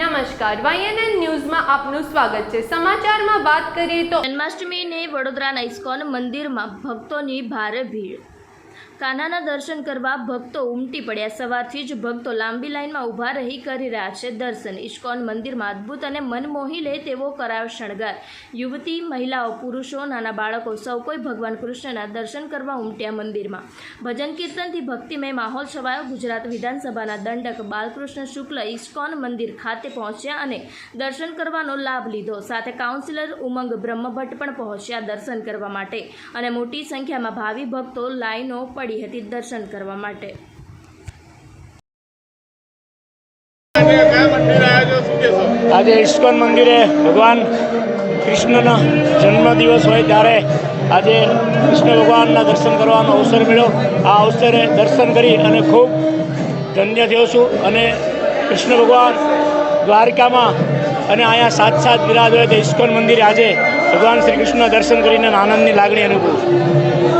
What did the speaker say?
નમસ્કાર વાયએનએન ન્યૂઝમાં આપનું સ્વાગત છે. સમાચારમાં વાત કરીએ તો જન્માષ્ટમીને વડોદરાના ઇસ્કોન મંદિરમાં ભક્તોની ભારે ભીડ કાન્હાના દર્શન કરવા ભક્તો ઉમટી પડ્યા. સવારથી જ ભક્તો લાંબી લાઇનમાં ઊભા રહી કરી રહ્યા છે. દર્શન, ઇસ્કોન મંદિરમાં અદ્ભુત અને મન મોહી લે તેવો કરાયો શણગાર. યુવતી, મહિલાઓ, પુરુષો, નાના બાળકો, સૌ કોઈ ભગવાન કૃષ્ણના દર્શન કરવા ઉમટ્યા મંદિરમાં. ભજન કીર્તનથી ભક્તિમય માહોલ છવાયો. ગુજરાત વિધાનસભાના દંડક બાલકૃષ્ણ શુક્લ ઇસ્કોન મંદિર ખાતે પહોંચ્યા અને દર્શન કરવાનો લાભ લીધો. સાથે કાઉન્સિલર ઉમંગ બ્રહ્મભટ્ટ પણ પહોંચ્યા દર્શન કરવા માટે. અને મોટી સંખ્યામાં ભાવિ ભક્તો લાઈનો પડી હતી દર્શન કરવા માટે. આજે ઇસ્કોન મંદિરે ભગવાન કૃષ્ણનો જન્મદિવસ હોય ત્યારે આજે કૃષ્ણ ભગવાનના દર્શન કરવાનો અવસર મળ્યો. આ અવસરે દર્શન કરી અને ખૂબ ધન્ય થયો છું અને કૃષ્ણ ભગવાન દ્વારકામાં અને અહીંયા સાત સાત બિરાજ હોય તો ઇસ્કોન મંદિરે આજે ભગવાન શ્રી કૃષ્ણ દર્શન કરીને આનંદની લાગણી અનુભવું